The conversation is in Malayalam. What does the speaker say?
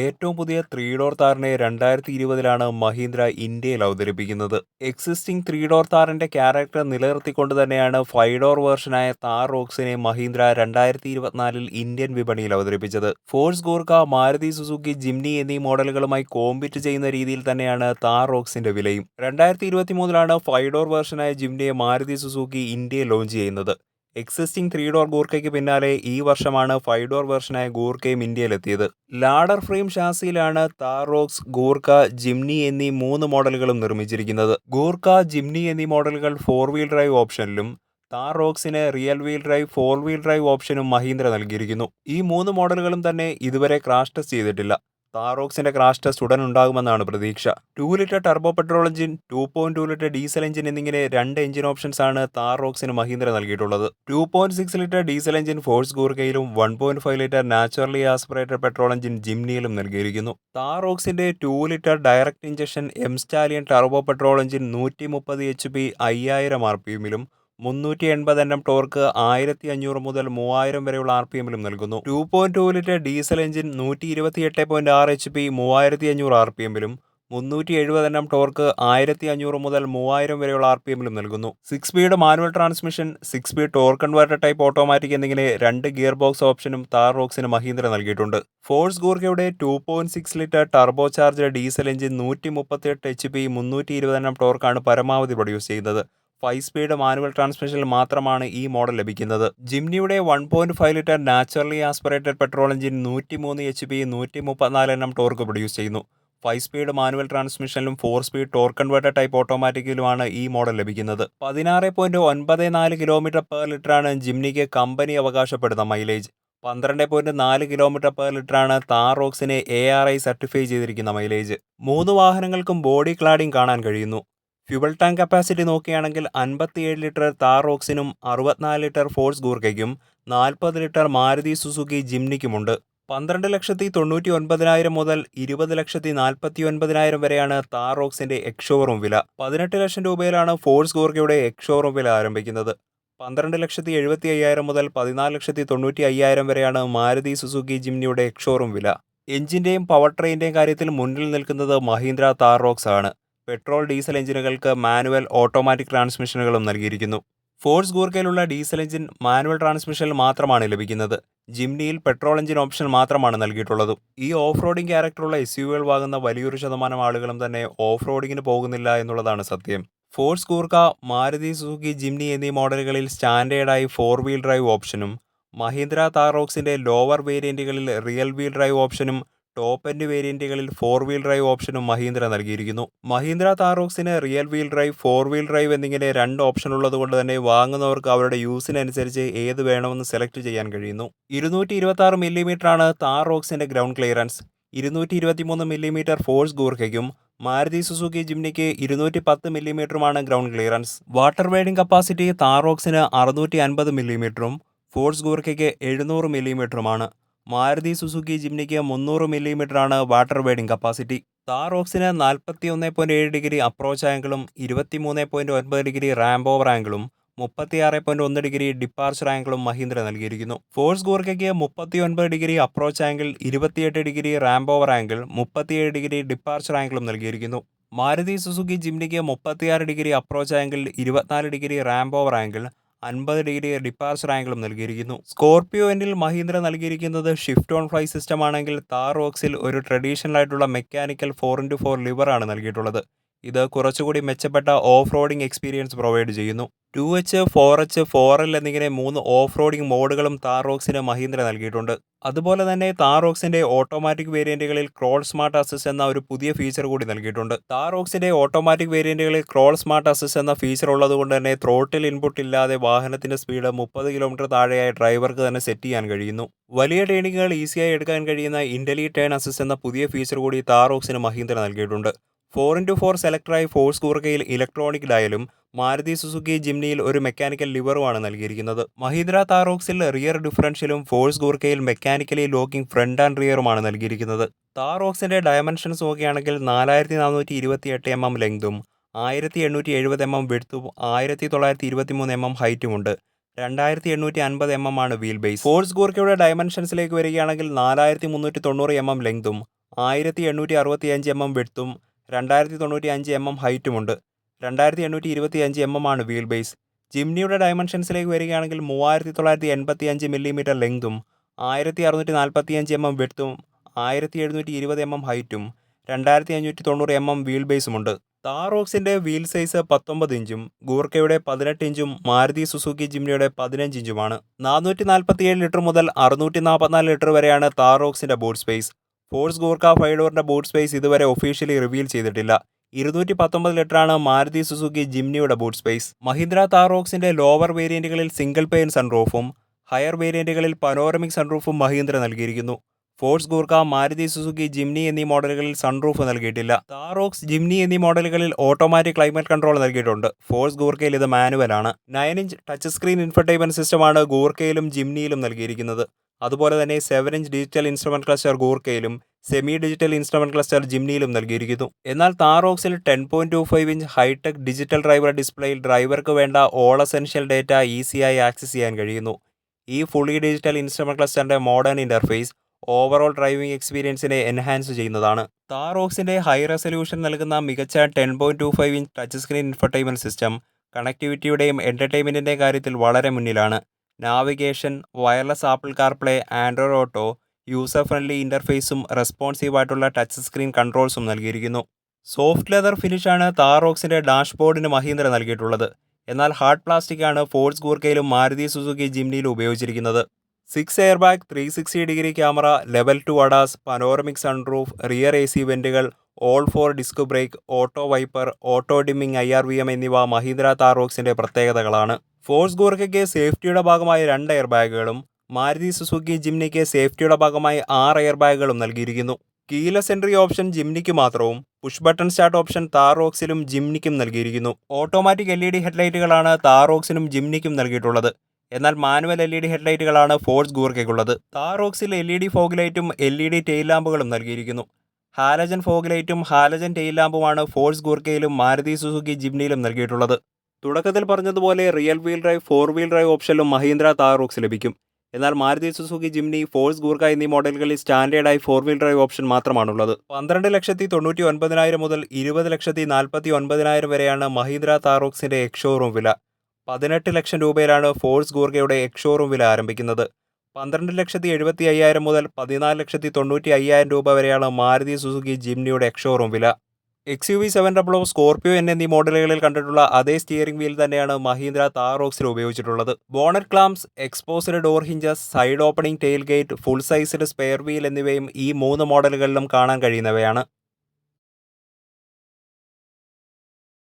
ഏറ്റവും പുതിയ ത്രീ ഡോർ താറിനെ രണ്ടായിരത്തി ഇരുപതിലാണ് മഹീന്ദ്ര ഇന്ത്യയിൽ അവതരിപ്പിക്കുന്നത്. എക്സിസ്റ്റിംഗ് ത്രീ ഡോർ താറിന്റെ ക്യാരക്ടർ നിലനിർത്തിക്കൊണ്ട് തന്നെയാണ് ഫൈവ് ഡോർ വേർഷനായ താർ റോക്സിനെ മഹീന്ദ്ര രണ്ടായിരത്തി ഇരുപത്തിനാലിൽ ഇന്ത്യൻ വിപണിയിൽ അവതരിപ്പിച്ചത്. Force Gurkha Maruti Suzuki Jimny എന്നീ മോഡലുകളുമായി കോമ്പിറ്റ് ചെയ്യുന്ന രീതിയിൽ തന്നെയാണ് താർ റോക്സിന്റെ വിലയും. രണ്ടായിരത്തി ഇരുപത്തിമൂന്നിലാണ് ഫൈവ് ഡോർ വേർഷനായ ജിംനിയെ മാരുതി സുസുക്കി ഇന്ത്യയിൽ ലോഞ്ച് ചെയ്യുന്നത്. എക്സിസ്റ്റിംഗ് ത്രീ ഡോർ ഗൂർക്കയ്ക്ക് പിന്നാലെ ഈ വർഷമാണ് ഫൈവ് ഡോർ വെർഷനായ ഗൂർക്കയും ഇന്ത്യയിലെത്തിയത്. ലാഡർ ഫ്രെയിം ഷാസിയിലാണ് താറോക്സ് ഗൂർക്ക ജിംനി എന്നീ മൂന്ന് മോഡലുകളും നിർമ്മിച്ചിരിക്കുന്നത്. ഗൂർക്ക ജിംനി എന്നീ മോഡലുകൾ ഫോർ വീൽ ഡ്രൈവ് ഓപ്ഷനിലും Thar റോക്സിന് rear wheel drive four wheel drive ഓപ്ഷനും മഹീന്ദ്ര നൽകിയിരിക്കുന്നു. ഈ മൂന്ന് മോഡലുകളും തന്നെ ഇതുവരെ ക്രാഷ് ടെസ്റ്റ് ചെയ്തിട്ടില്ല. താറോക്സിന്റെ ക്രാഷ് ടെസ്റ്റ് ഉടൻ ഉണ്ടാകുമെന്നാണ് പ്രതീക്ഷ. Two litre turbo petrol engine two point two litre diesel engine എന്നിങ്ങനെ രണ്ട് എഞ്ചിൻ ഓപ്ഷൻസ് ആണ് താറോക്സിന് മഹീന്ദ്ര നൽകിയിട്ടുള്ളത്. Two point six litre diesel engine Force ഗൂർക്കയിലും one point five litre naturally aspirated petrol engine ജിംനിയിലും നൽകിയിരിക്കുന്നു. താറോക്സിന്റെ two litre direct injection M Stallion turbo petrol engine നൂറ്റി മുപ്പത് എച്ച് പി അയ്യായിരം ആർ പി എമ്മിലും മുന്നൂറ്റി എൺപത് എൻ എം ടോർക്ക് ആയിരത്തി അഞ്ഞൂറ് മുതൽ മൂവായിരം വരെയുള്ള ആർ പി എമ്മിലും നൽകുന്നു. Two point two litre diesel engine നൂറ്റി ഇരുപത്തി എട്ട് പോയിന്റ് ആറ് എച്ച് പി മൂവായിരത്തി അഞ്ഞൂറ് ആർ പി എമ്മിലും മുന്നൂറ്റി എഴുപത് എണ്ണം ടോർക്ക് ആയിരത്തി അഞ്ഞൂറ് മുതൽ മൂവായിരം വരെയുള്ള ആർ പി എമ്മിലും നൽകുന്നു. Six speed manual transmission six speed torque converter type automatic എന്നിങ്ങനെ രണ്ട് ഗിയർ ബോക്സ് ഓപ്ഷനും താർ റോക്സിന് മഹീന്ദ്ര നൽകിയിട്ടുണ്ട്. Force ഗൂർഗയുടെ two point six litre turbo charge diesel engine നൂറ്റി മുപ്പത്തി എട്ട് എച്ച് പി മുന്നൂറ്റി ഇരുപത് എണ്ണം ടോർക്കാണ് പരമാവധി പ്രൊഡ്യൂസ് ചെയ്യുന്നത്. ഫൈവ് സ്പീഡ് മാനുവൽ ട്രാൻസ്മിഷനിൽ മാത്രമാണ് ഈ മോഡൽ ലഭിക്കുന്നത്. ജിംനിയുടെ one point five litre naturally aspirated petrol engine നൂറ്റി മൂന്ന് എച്ച് പി നൂറ്റി മുപ്പത്തിനാല് എണ്ണം ടോർക്ക് പ്രൊഡ്യൂസ് ചെയ്യുന്നു. Five speed manual ട്രാൻസ്മിഷനിലും four speed torque converter type ഓട്ടോമാറ്റിക്കിലുമാണ് ഈ മോഡൽ ലഭിക്കുന്നത്. പതിനാറ് പോയിന്റ് ഒൻപത് നാല് കിലോമീറ്റർ പെർ ലിറ്ററാണ് ജിംനിക്ക് കമ്പനി അവകാശപ്പെടുന്ന മൈലേജ്. പന്ത്രണ്ട് പോയിന്റ് നാല് കിലോമീറ്റർ പെർ ലിറ്ററാണ് താർ റോക്സിനെ എ ആർ ഐ സർട്ടിഫൈ ചെയ്തിരിക്കുന്ന മൈലേജ്. മൂന്ന് വാഹനങ്ങൾക്കും ബോഡി ക്ലാഡിംഗ് കാണാൻ കഴിയുന്നു. ഫ്യുവൽ ടാങ്ക് കപ്പാസിറ്റി നോക്കുകയാണെങ്കിൽ അൻപത്തിയേഴ് ലിറ്റർ താർ റോക്സിനും അറുപത്തിനാല് ലിറ്റർ ഫോഴ്സ് ഗൂർക്കയ്ക്കും നാൽപ്പത് ലിറ്റർ മാരുതി സുസുക്കി ജിംനിക്കുമുണ്ട്. പന്ത്രണ്ട് ലക്ഷത്തി തൊണ്ണൂറ്റി ഒൻപതിനായിരം മുതൽ ഇരുപത് ലക്ഷത്തി നാൽപ്പത്തി ഒൻപതിനായിരം വരെയാണ് താർ റോക്സിന്റെ എക്സ്ഷോറൂം വില. പതിനെട്ട് ലക്ഷം രൂപയിലാണ് ഫോഴ്സ് ഗോർഗയുടെ എക്സ്ഷോറൂം വില ആരംഭിക്കുന്നത്. പന്ത്രണ്ട് ലക്ഷത്തി എഴുപത്തി അയ്യായിരം മുതൽ പതിനാല് ലക്ഷത്തി തൊണ്ണൂറ്റി അയ്യായിരം വരെയാണ് മാരുതി സുസുക്കി ജിംനിയുടെ എക്സ്ഷോറൂം വില. എഞ്ചിന്റെയും പവർ ട്രെയിന്റെയും കാര്യത്തിൽ മുന്നിൽ നിൽക്കുന്നത് മഹീന്ദ്ര താർ റോക്സ് ആണ് പെട്രോൾ ഡീസൽ എഞ്ചിനുകൾക്ക് മാനുവൽ ഓട്ടോമാറ്റിക് ട്രാൻസ്മിഷനുകളും നൽകിയിരിക്കുന്നു. ഫോഴ്സ് ഗൂർക്കയിലുള്ള ഡീസൽ എഞ്ചിൻ മാനുവൽ ട്രാൻസ്മിഷനിൽ മാത്രമാണ് ലഭിക്കുന്നത്. ജിംനിയിൽ പെട്രോൾ എഞ്ചിൻ ഓപ്ഷൻ മാത്രമാണ് നൽകിയിട്ടുള്ളത്. ഈ ഓഫ് റോഡിംഗ് ക്യാരക്ടറുള്ള എസ് യുകൾ വാങ്ങുന്ന വലിയൊരു ശതമാനം ആളുകളും തന്നെ ഓഫ് റോഡിങ്ങിന് പോകുന്നില്ല എന്നുള്ളതാണ് സത്യം. Force Gurkha Maruti Suzuki Jimny എന്നീ മോഡലുകളിൽ സ്റ്റാൻഡേർഡായി ഫോർ വീൽ ഡ്രൈവ് ഓപ്ഷനും മഹീന്ദ്ര താറോക്സിന്റെ ലോവർ വേരിയന്റുകളിൽ റിയൽ വീൽ ഡ്രൈവ് ഓപ്ഷനും ടോപ്പ് എൻഡ് വേരിയന്റുകളിൽ ഫോർ വീൽ ഡ്രൈവ് ഓപ്ഷനും മഹീന്ദ്ര നൽകിയിരിക്കുന്നു. Mahindra താറോക്സിന് rear wheel drive four wheel drive എന്നിങ്ങനെ രണ്ട് ഓപ്ഷൻ ഉള്ളതുകൊണ്ട് തന്നെ വാങ്ങുന്നവർക്ക് അവരുടെ യൂസിനനുസരിച്ച് ഏത് വേണമെന്ന് സെലക്ട് ചെയ്യാൻ കഴിയുന്നു. ഇരുന്നൂറ്റി ഇരുപത്തി ആറ് മില്ലിമീറ്റർ ആണ് താറോക്സിന്റെ ഗ്രൗണ്ട് ക്ലിയറൻസ്. ഇരുന്നൂറ്റി ഇരുപത്തിമൂന്ന് മില്ലിമീറ്റർ ഫോഴ്സ് ഗൂർഖയ്ക്കും മാരുതി സുസുക്കി ജിംനിക്ക് ഇരുന്നൂറ്റി പത്ത് മില്ലിമീറ്ററുമാണ് ground clearance. Water wading capacity താറോക്സിന് അറുന്നൂറ്റി അൻപത് മില്ലിമീറ്ററും ഫോഴ്സ് ഗൂർഖയ്ക്ക് എഴുന്നൂറ് മില്ലിമീറ്ററുമാണ്. മാരുതി സുസുക്കി ജിംനിക്ക് മുന്നൂറ് മില്ലിമീറ്ററാണ് വാട്ടർ വേഡിംഗ് കപ്പാസിറ്റി. താർ ഓക്സിന് നാൽപ്പത്തി ഒന്ന് പോയിന്റ് ഏഴ് ഡിഗ്രി അപ്രോച്ച് ആംഗിളും ഇരുപത്തി മൂന്ന് പോയിന്റ് ഒൻപത് ഡിഗ്രി റാമ്പ് ഓവർ ആംഗിളും മുപ്പത്തിയാറ് പോയിന്റ് ഒന്ന് ഡിഗ്രി ഡിപ്പാർച്ചർ ആംഗിളും മഹീന്ദ്ര നൽകിയിരിക്കുന്നു. ഫോഴ്സ് ഗോർക്കയ്ക്ക് മുപ്പത്തി ഒൻപത് ഡിഗ്രി അപ്രോച്ച് ആംഗിൾ ഇരുപത്തിയെട്ട് ഡിഗ്രി റാമ്പ് ഓവർ ആംഗിൾ മുപ്പത്തിയേഴ് ഡിഗ്രി ഡിപ്പാർച്ചർ ആംഗിളും നൽകിയിരിക്കുന്നു. മാരുതി സുസുക്കി ജിംനിക്ക് മുപ്പത്തിയാറ് ഡിഗ്രി അപ്രോച്ച് ആംഗിൾ ഇരുപത്തിനാല് ഡിഗ്രി റാമ്പ് ഓവർ ആംഗിൾ അൻപത് ഡിഗ്രി ഡിപ്പാർച്ചർ ആംഗിളും നൽകിയിരിക്കുന്നു. സ്കോർപിയോ എൻഡിൽ മഹീന്ദ്ര നൽകിയിരിക്കുന്നത് ഷിഫ്റ്റ് ഓൺ ഫ്ലൈ സിസ്റ്റം ആണെങ്കിൽ താർ ഓക്സിൽ ഒരു ട്രഡീഷണൽ ആയിട്ടുള്ള മെക്കാനിക്കൽ ഫോർ ഇന്റു ഫോർ ലിവറാണ് നൽകിയിട്ടുള്ളത്. ഇത് കുറച്ചുകൂടി മെച്ചപ്പെട്ട ഓഫ് റോഡിംഗ് എക്സ്പീരിയൻസ് പ്രൊവൈഡ് ചെയ്യുന്നു. Two H four H four L എന്നിങ്ങനെ മൂന്ന് ഓഫ് റോഡിംഗ് മോഡുകളും താറോക്സിന് മഹീന്ദ്ര നൽകിയിട്ടുണ്ട്. അതുപോലെ തന്നെ താറോക്സിന്റെ ഓട്ടോമാറ്റിക് വേരിയന്റുകളിൽ ക്രോൾ സ്മാർട്ട് അസിസ്റ്റ് എന്ന ഒരു പുതിയ ഫീച്ചർ കൂടി നൽകിയിട്ടുണ്ട്. താറോക്സിന്റെ ഓട്ടോമാറ്റിക് വേരിയന്റുകളിൽ ക്രോൾ സ്മാർട്ട് അസിസ്റ്റ് എന്ന ഫീച്ചർ ഉള്ളതുകൊണ്ട് തന്നെ ത്രോട്ടിൽ ഇൻപുട്ട് ഇല്ലാതെ വാഹനത്തിന്റെ സ്പീഡ് മുപ്പത് കിലോമീറ്റർ താഴെയായി ഡ്രൈവർക്ക് തന്നെ സെറ്റ് ചെയ്യാൻ കഴിയുന്നു. വലിയ ടേണിങ്ങുകൾ ഈസിയായി എടുക്കാൻ കഴിയുന്ന ഇന്റലി ടേൺ അസിസ്റ്റ് എന്ന പുതിയ ഫീച്ചർ കൂടി താറോക്സിന് മഹീന്ദ്ര നൽകിയിട്ടുണ്ട്. ഫോർ ഇന്റു ഫോർ സെലക്ടറായി ഫോഴ്സ് കൂർക്കയിൽ ഇലക്ട്രോണിക് ഡയലും മാരുതി സുസുക്കി ജിംനിയിൽ ഒരു മെക്കാനിക്കൽ ലിവറുമാണ് നൽകിയിരിക്കുന്നത്. മഹീന്ദ്ര താറോക്സിൽ റിയർ ഡിഫറൻഷ്യലും ഫോഴ്സ് ഗൂർക്കയിൽ മെക്കാനിക്കലി ലോക്കിംഗ് ഫ്രണ്ട് ആൻഡ് റിയറുമാണ് നൽകിയിരിക്കുന്നത്. താറോക്സിന്റെ ഡയമെൻഷൻസ് നോക്കുകയാണെങ്കിൽ നാലായിരത്തി നാനൂറ്റി ഇരുപത്തി എട്ട് എം എം ലെങ്തും ആയിരത്തി എണ്ണൂറ്റി എഴുപത് എം എം വിടുത്തും ആയിരത്തി തൊള്ളായിരത്തി ഇരുപത്തി മൂന്ന് എം എം ഹൈറ്റുമുണ്ട്. രണ്ടായിരത്തി എണ്ണൂറ്റി അൻപത് എം എം ആണ് വീൽ ബേസ്. ഫോഴ്സ് ഗൂർക്കയുടെ ഡയമെൻഷൻസിലേക്ക് വരികയാണെങ്കിൽ നാലായിരത്തി മുന്നൂറ്റി തൊണ്ണൂറ് എം എം ലെങ്തും ആയിരത്തി എണ്ണൂറ്റി അറുപത്തി അഞ്ച് എം എം വിഡ്ത്തും രണ്ടായിരത്തി തൊണ്ണൂറ്റി അഞ്ച് എം എം ഹൈറ്റുമുണ്ട്. രണ്ടായിരത്തി എണ്ണൂറ്റി ഇരുപത്തി അഞ്ച് എം എം ആണ് വീൽ ബേസ്. ജിംനിയുടെ ഡയമെൻഷൻസിലേക്ക് വരികയാണെങ്കിൽ മൂവായിരത്തി തൊള്ളായിരത്തി എൺപത്തി അഞ്ച് മില്ലിമീറ്റർ ലെങ്തും ആയിരത്തി അറുന്നൂറ്റി നാൽപ്പത്തി അഞ്ച് എം എം വെട്ടും ആയിരത്തി എഴുന്നൂറ്റി ഇരുപത് എം എം ഹൈറ്റും രണ്ടായിരത്തി അഞ്ഞൂറ്റി തൊണ്ണൂറ് എം എം വീൽ ബേസുമുണ്ട്. താറോക്സിന്റെ വീൽ സൈസ് പത്തൊമ്പത് ഇഞ്ചും ഗൂർക്കയുടെ പതിനെട്ട് ഇഞ്ചും മാരുതി സുസുക്കി ജിംനിയുടെ പതിനഞ്ച് ഇഞ്ചുമാണ്. നാനൂറ്റി നാൽപ്പത്തിയേഴ് ലിറ്റർ മുതൽ അറുന്നൂറ്റി നാൽപ്പത്തിനാല് ലിറ്റർ വരെയാണ് താറോക്സിന്റെ ബോർഡ് സ്പേസ്. ഫോഴ്സ് ഫൈവ് ഡോറിന്റെ ബൂട്ട് സ്പേസ് ഇതുവരെ ഒഫീഷ്യലി റിവീൽ ചെയ്തിട്ടില്ല. ഇരുന്നൂറ്റി പത്തൊമ്പത് ലിറ്ററാണ് മാരുതി സുസുക്കി ജിംനിയുടെ ബൂട്ട് സ്പേസ്. മഹീന്ദ്ര താറോക്സിന്റെ ലോവർ വേരിയന്റുകളിൽ സിംഗിൾ പെയിൻ സൺറൂഫും ഹയർ വേരിയന്റുകളിൽ പനോറമിക് സൺറൂഫും മഹീന്ദ്ര നൽകിയിരിക്കുന്നു. Force Gurkha Maruti Suzuki Jimny എന്നീ മോഡലുകളിൽ സൺറൂഫ് നൽകിയിട്ടില്ല. താറോക്സ് ജിംനി എന്നീ മോഡലുകളിൽ ഓട്ടോമാറ്റിക് ക്ലൈമറ്റ് കൺട്രോൾ നൽകിയിട്ടുണ്ട്. ഫോഴ്സ് ഗൂർക്കയിൽ ഇത് മാനുവലാണ്. Nine inch touch screen infotainment സിസ്റ്റമാണ് ഗൂർക്കയിലും ജിംനിയിലും നൽകിയിരിക്കുന്നത്. അതുപോലെ തന്നെ seven inch digital instrument cluster ഗൂർക്കയിലും semi digital instrument cluster ജിംനിയിലും നൽകിയിരിക്കുന്നു. എന്നാൽ താറോക്സിൽ ten point two five inch hi tech digital driver ഡിസ്പ്ലേയിൽ ഡ്രൈവർക്ക് വേണ്ട ഓൾ എസെൻഷ്യൽ ഡേറ്റ ഈസിയായി ആക്സസ് ചെയ്യാൻ കഴിയുന്നു. ഈ ഫുള്ളി ഡിജിറ്റൽ ഇൻസ്ട്രുമെന്റ് ക്ലസ്റ്ററിന്റെ മോഡേൺ ഇന്റർഫേസ് ഓവറോൾ ഡ്രൈവിംഗ് എക്സ്പീരിയൻസിനെ എൻഹാൻസ് ചെയ്യുന്നതാണ്. താറോക്സിന്റെ ഹൈ റെസൊല്യൂഷൻ നൽകുന്ന മികച്ച ten point two five inch touch screen infotainment system കണക്ടിവിറ്റിയുടെയും എന്റർടൈൻമെന്റിന്റെ കാര്യത്തിൽ വളരെ മുന്നിലാണ്. Navigation wireless Apple CarPlay Android auto user friendly ഇന്റർഫേസും responsive ആയിട്ടുള്ള ടച്ച് സ്ക്രീൻ കൺട്രോൾസും നൽകിയിരിക്കുന്നു. സോഫ്റ്റ് ലെതർ ഫിനിഷാണ് താറോക്സിന്റെ ഡാഷ്ബോർഡിന് മഹീന്ദ്ര നൽകിയിട്ടുള്ളത്. എന്നാൽ ഹാർഡ് പ്ലാസ്റ്റിക് ആണ് ഫോഴ്സ് ഗൂർക്കയിലും മാരുതി സുസുക്കി ജിംനിയിലും ഉപയോഗിച്ചിരിക്കുന്നത്. Six air bag three sixty degree camera level two ADAS panoramic sunroof rear A C വെന്റുകൾ all four disc brake auto wiper auto dimming I R V M എന്നിവ മഹീന്ദ്ര താറോക്സിന്റെ പ്രത്യേകതകളാണ്. ഫോഴ്സ് ഗോർക്കയ്ക്ക് സേഫ്റ്റിയുടെ ഭാഗമായി രണ്ട് എയർ ബാഗുകളും മാരുതി സുസുക്കി ജിംനിക്ക് സേഫ്റ്റിയുടെ ഭാഗമായി ആറ് എയർ ബാഗുകളും നൽകിയിരിക്കുന്നു. കീലസ് എൻട്രി ഓപ്ഷൻ ജിംനിക്ക് മാത്രവും പുഷ് ബട്ടൺ സ്റ്റാർട്ട് ഓപ്ഷൻ താറോക്സിലും ജിംനിക്കും നൽകിയിരിക്കുന്നു. ഓട്ടോമാറ്റിക് എൽ ഇ ഡി ഹെഡ്ലൈറ്റുകളാണ് താറോക്സിനും ജിംനിക്കും നൽകിയിട്ടുള്ളത്. എന്നാൽ മാനുവൽ എൽ ഇ ഡി ഹെഡ്ലൈറ്റുകളാണ് ഫോഴ്സ് ഗൂർക്കയ്ക്കുള്ളത് താറോക്സിൽ എൽ ഇ ഡി ഫോഗ് ലൈറ്റും എൽ ഇ ഡി ടെയിൽ ലാമ്പുകളും നൽകിയിരിക്കുന്നു. ഹാലജൻ ഫോഗ് ലൈറ്റും ഹാലജൻ ടെയിൽ ലാമ്പുമാണ് ഫോഴ്സ് ഗൂർക്കയിലും മാരുതി സുസുക്കി ജിംനിയിലും നൽകിയിട്ടുള്ളത്. തുടക്കത്തിൽ പറഞ്ഞതുപോലെ rear wheel drive four wheel drive ഓപ്ഷനിലും Mahindra Thar Roxx ലഭിക്കും. എന്നാൽ Maruti Suzuki Jimny force Gurkha എന്നീ മോഡലുകളിൽ സ്റ്റാൻഡേർഡായി ഫോർ വീൽ ഡ്രൈവ് ഓപ്ഷൻ മാത്രമാണുള്ളത്. പന്ത്രണ്ട് ലക്ഷത്തി തൊണ്ണൂറ്റി ഒൻപതിനായിരം മുതൽ ഇരുപത് ലക്ഷത്തി നാൽപ്പത്തി ഒൻപതിനായിരം വരെയാണ് മഹീന്ദ്ര താറോക്സിന്റെ എക്ഷോറൂം വില. പതിനെട്ട് ലക്ഷം രൂപയിലാണ് ഫോഴ്സ് ഗൂർഗയുടെ എക്ഷോറൂം വില ആരംഭിക്കുന്നത്. പന്ത്രണ്ട് ലക്ഷത്തി എഴുപത്തി അയ്യായിരം മുതൽ പതിനാല് ലക്ഷത്തി തൊണ്ണൂറ്റി അയ്യായിരം രൂപ വരെയാണ് മാരുതി സുസുക്കി ജിംനിയുടെ എക്ഷോറൂം വില. X U V seven double O Scorpio N എന്നീ മോഡലുകളിൽ കണ്ടിട്ടുള്ള അതേ സ്റ്റിയറിംഗ് വീൽ തന്നെയാണ് മഹീന്ദ്ര താറോക്സിൽ ഉപയോഗിച്ചിട്ടുള്ളത്. Bonnet clamps exposed door hinges side opening tail gate full sized spare wheel എന്നിവയും ഈ മൂന്ന് മോഡലുകളിലും കാണാൻ കഴിയുന്നവയാണ്.